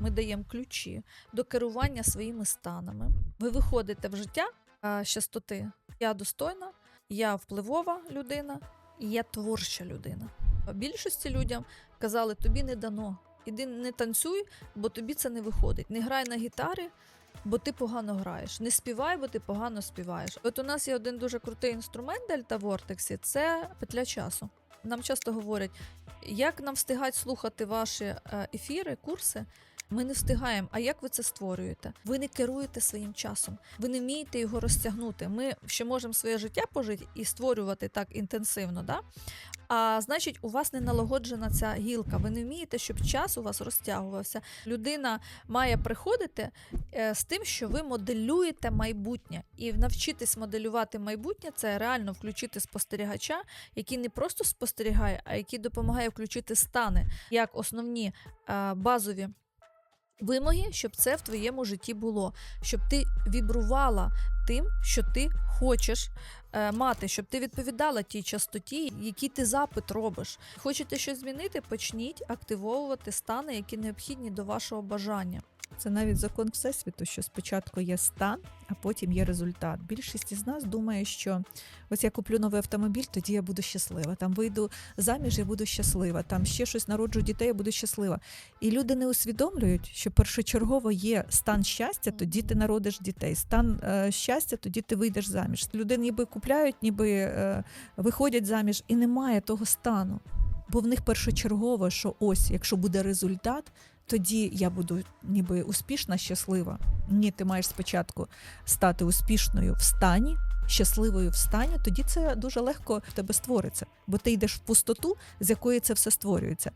ми даємо ключі до керування своїми станами. Ви виходите в життя а, з частоти Я достойна, я впливова людина, і я творча людина. Більшості людям казали, тобі не дано. Іди не танцюй, бо тобі це не виходить. Не грай на гітарі, бо ти погано граєш. Не співай, бо ти погано співаєш. От у нас є один дуже крутий інструмент Дельта Вортексі це петля часу. Нам часто говорять, як нам встигати слухати ваші е, ефіри, курси. Ми не встигаємо. А як ви це створюєте? Ви не керуєте своїм часом, ви не вмієте його розтягнути. Ми ще можемо своє життя пожити і створювати так інтенсивно, да? А значить, у вас не налагоджена ця гілка. Ви не вмієте, щоб час у вас розтягувався. Людина має приходити е, з тим, що ви моделюєте майбутнє. І навчитись моделювати майбутнє це реально включити спостерігача, який не просто спостерігає, а який допомагає включити стани як основні е, базові. Вимоги, щоб це в твоєму житті було, щоб ти вібрувала тим, що ти хочеш е, мати, щоб ти відповідала тій частоті, який ти запит робиш. Хочете щось змінити? Почніть активовувати стани, які необхідні до вашого бажання. Це навіть закон Всесвіту, що спочатку є стан, а потім є результат. Більшість із нас думає, що ось я куплю новий автомобіль, тоді я буду щаслива. Там вийду заміж, я буду щаслива. Там ще щось народжу дітей, я буду щаслива. І люди не усвідомлюють, що першочергово є стан щастя, тоді ти народиш дітей. Стан е, щастя, тоді ти вийдеш заміж. Люди ніби купляють, ніби е, виходять заміж, і немає того стану. Бо в них першочергово, що ось, якщо буде результат, тоді я буду ніби успішна, щаслива. Ні, ти маєш спочатку стати успішною в стані, щасливою в стані, тоді це дуже легко в тебе створиться, бо ти йдеш в пустоту, з якої це все створюється.